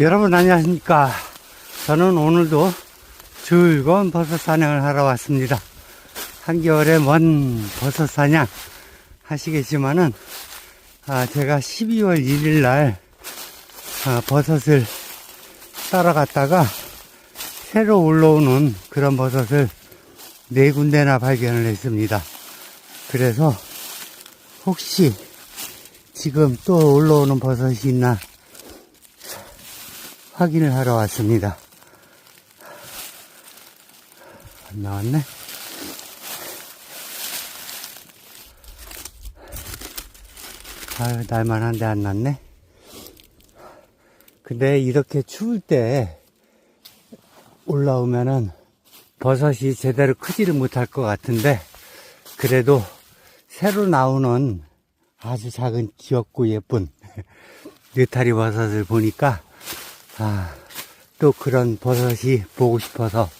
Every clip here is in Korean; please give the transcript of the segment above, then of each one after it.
여러분 안녕하십니까. 저는 오늘도 즐거운 버섯 사냥을 하러 왔습니다. 한겨울에 먼 버섯 사냥 하시겠지만은, 아, 제가 12월 1일 날, 아, 버섯을 따라갔다가 새로 올라오는 그런 버섯을 네 군데나 발견을 했습니다. 그래서 혹시 지금 또 올라오는 버섯이 있나 확인을 하러 왔습니다. 안 나왔네. 아유, 날만한데 안 났네. 근데 이렇게 추울 때 올라오면은 버섯이 제대로 크지를 못할 것 같은데 그래도 새로 나오는 아주 작은 귀엽고 예쁜 느타리 버섯을 보니까 아, 또 그런 버섯이 보고 싶어서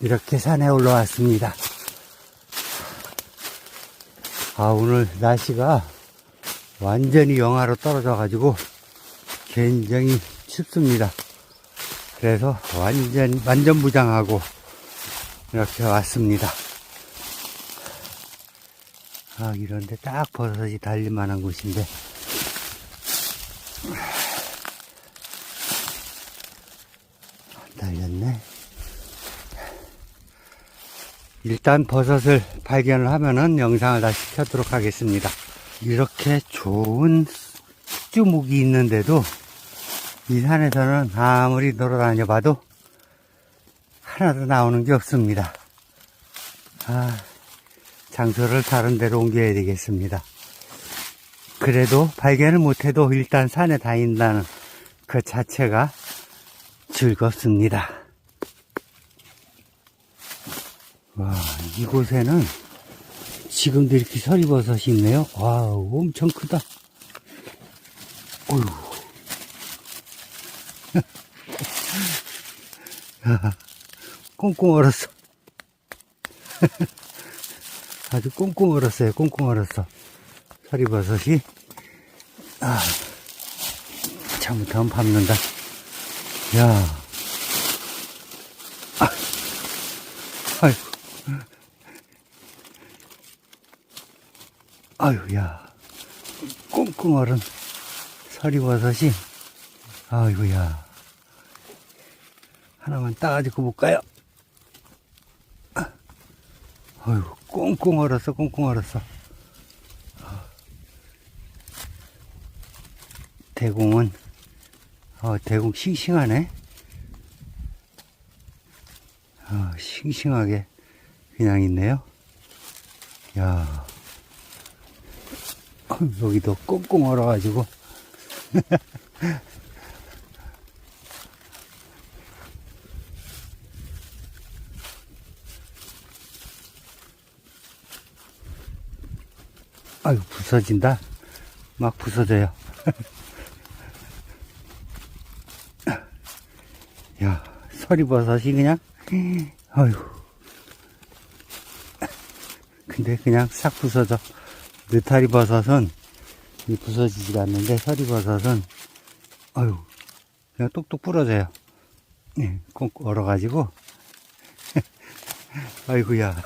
이렇게 산에 올라왔습니다. 아, 오늘 날씨가 완전히 영하로 떨어져 가지고 굉장히 춥습니다. 그래서 완전, 완전 무장하고 이렇게 왔습니다. 아, 이런데 딱 버섯이 달릴 만한 곳인데. 달렸네. 일단 버섯을 발견을 하면은 영상을 다시 켜도록 하겠습니다. 이렇게 좋은 쑥주목이 있는데도 이 산에서는 아무리 돌아다녀 봐도 하나도 나오는 게 없습니다. 아, 장소를 다른 데로 옮겨야 되겠습니다. 그래도 발견을 못해도 일단 산에 다닌다는 그 자체가 즐겁습니다. 와, 이곳에는 지금도 이렇게 서리버섯이 있네요. 와, 엄청 크다. 어휴. 꽁꽁 얼었어. 아주 꽁꽁 얼었어요. 꽁꽁 얼었어. 서리버섯이. 아, 잘못하면 밟는다. 야. 아, 아이고. 아유, 야. 꽁꽁 얼은 서리버섯이. 아이고 야. 하나만 따가지고 볼까요? 아이고, 꽁꽁 얼었어, 꽁꽁 얼었어. 대공은, 어, 대공 싱싱하네. 어, 싱싱하게 그냥 있네요. 야 어, 여기도 꽁꽁 얼어가지고. 아유, 부서진다. 막 부서져요. 야, 서리버섯이 그냥, 아유. 근데 그냥 싹 부서져. 느타리 버섯은 이 부서지지가 않는데, 서리버섯은, 아유, 그냥 똑똑 부러져요. 예, 꼭 얼어가지고. 아이고야.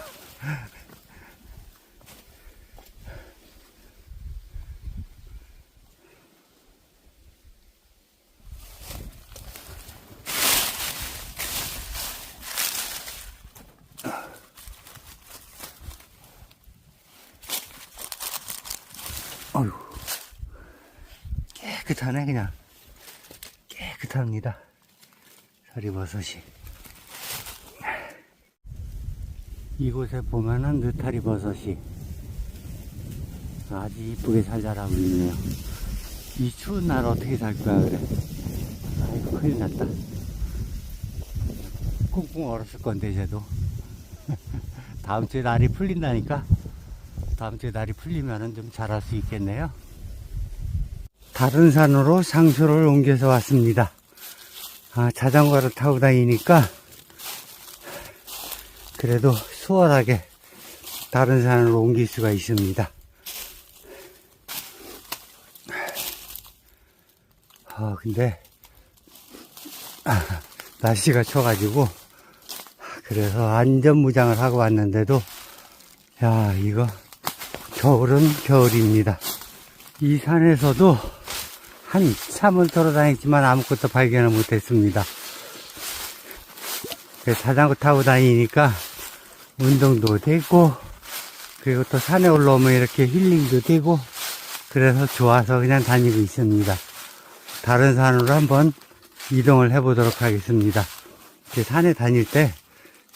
어휴, 깨끗하네, 그냥. 깨끗합니다. 서리버섯이. 이곳에 보면은 느타리 버섯이 아주 이쁘게 잘 자라고 있네요. 이 추운 날 어떻게 살 거야, 그래. 아이고, 큰일 났다. 꽁꽁 얼었을 건데, 쟤도. 다음 주에 날이 풀린다니까. 다음 주에 날이 풀리면은 좀 자랄 수 있겠네요. 다른 산으로 상수를 옮겨서 왔습니다. 아, 자전거를 타고 다니니까 그래도 수월하게 다른 산으로 옮길 수가 있습니다. 아, 근데 날씨가 춰가지고 그래서 안전무장을 하고 왔는데도 야 이거 겨울은 겨울입니다. 이 산에서도 한참을 돌아다녔지만 아무것도 발견을 못했습니다. 그 자전거 타고 다니니까 운동도 되고 그리고 또 산에 올라오면 이렇게 힐링도 되고 그래서 좋아서 그냥 다니고 있습니다. 다른 산으로 한번 이동을 해보도록 하겠습니다. 산에 다닐 때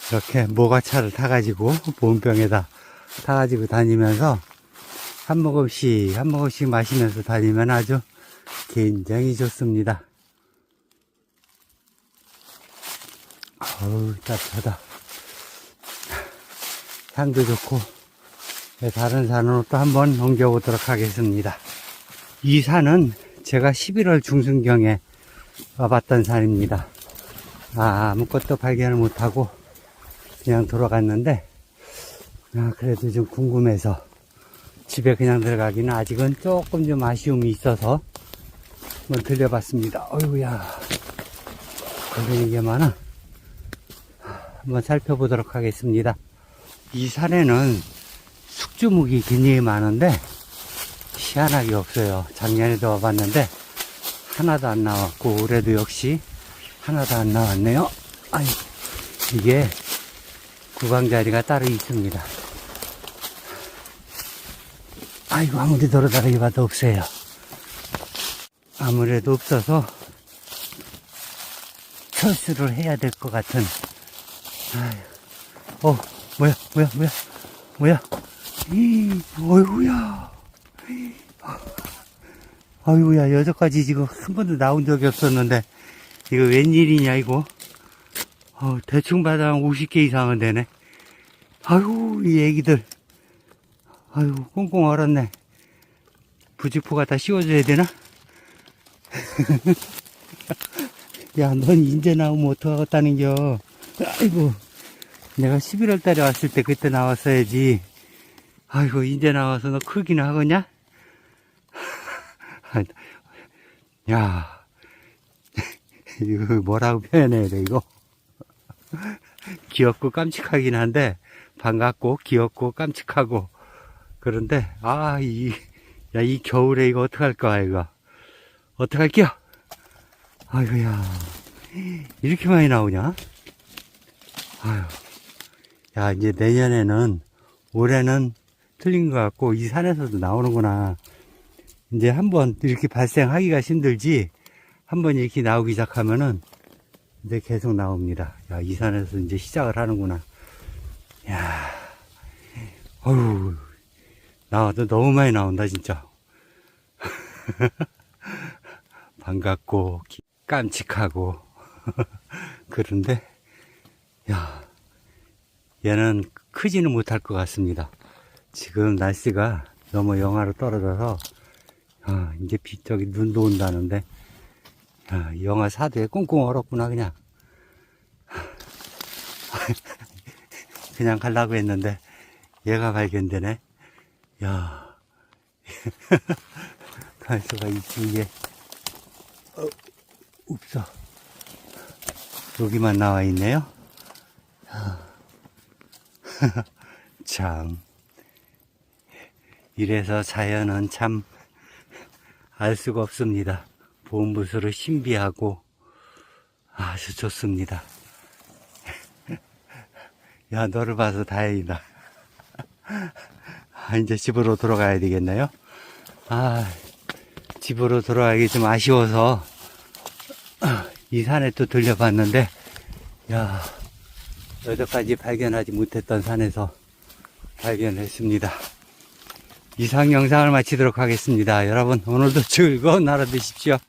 이렇게 모가차를 타가지고 보온병에다 타가지고 다니면서 한 모금씩 한 모금씩 마시면서 다니면 아주 굉장히 좋습니다. 어우 따뜻하다. 향도 좋고 네, 다른 산으로 또 한번 옮겨보도록 하겠습니다. 이 산은 제가 11월 중순경에 와봤던 산입니다. 아, 아무것도 발견을 못하고 그냥 돌아갔는데, 아, 그래도 좀 궁금해서 집에 그냥 들어가기는 아직은 조금 좀 아쉬움이 있어서 한번 들려봤습니다. 어이구야, 걸리는 게 많아. 한번 살펴보도록 하겠습니다. 이 산에는 숙주묵이 굉장히 많은데 희한하게 없어요. 작년에도 와봤는데 하나도 안 나왔고 올해도 역시 하나도 안 나왔네요. 아이 이게 구강 자리가 따로 있습니다. 아이고 아무리 돌아다니기 봐도 없어요. 아무래도 없어서 철수를 해야 될 것 같은. 아휴, 어 뭐야 뭐야 뭐야 뭐야 이 어이구야 아이고야, 여기까지 지금 한 번도 나온 적이 없었는데, 이거 웬일이냐, 이거? 어, 대충 봐도 한 50개 이상은 되네. 아유, 이 애기들. 아유, 꽁꽁 얼었네. 부직포가 다 씌워줘야 되나? 야, 넌 이제 나오면 어떡하겠다는겨. 아이고, 내가 11월 달에 왔을 때 그때 나왔어야지. 아이고, 이제 나와서 너 크기는 하겠냐? 야, 이거 뭐라고 표현해야 돼, 이거? 귀엽고 깜찍하긴 한데, 반갑고, 귀엽고, 깜찍하고. 그런데, 아, 이, 야, 이 겨울에 이거 어떡할 거야, 이거. 어떡할게요? 아이고야, 이렇게 많이 나오냐? 아유, 야, 이제 내년에는, 올해는 틀린 것 같고, 이 산에서도 나오는구나. 이제 한번 이렇게 발생하기가 힘들지 한번 이렇게 나오기 시작하면은 이제 계속 나옵니다. 야, 이 산에서 이제 시작을 하는구나. 야, 어우, 나와도 너무 많이 나온다, 진짜. 반갑고, 기- 깜찍하고. 그런데, 야, 얘는 크지는 못할 것 같습니다. 지금 날씨가 너무 영하로 떨어져서 아, 이제 비, 저기 눈도 온다는데, 아, 영하 4도에 꽁꽁 얼었구나, 그냥. 그냥 가려고 했는데, 얘가 발견되네. 야갈 수가 있지, 이게. 어, 없어. 여기만 나와 있네요. 아. 참. 이래서 자연은 참, 알 수가 없습니다. 보온부스로 신비하고 아주 좋습니다. 야, 너를 봐서 다행이다. 아, 이제 집으로 돌아가야 되겠네요. 아, 집으로 돌아가기 좀 아쉬워서 이 산에 또 들려봤는데, 야, 여기까지 발견하지 못했던 산에서 발견했습니다. 이상 영상을 마치도록 하겠습니다. 여러분, 오늘도 즐거운 하루 되십시오.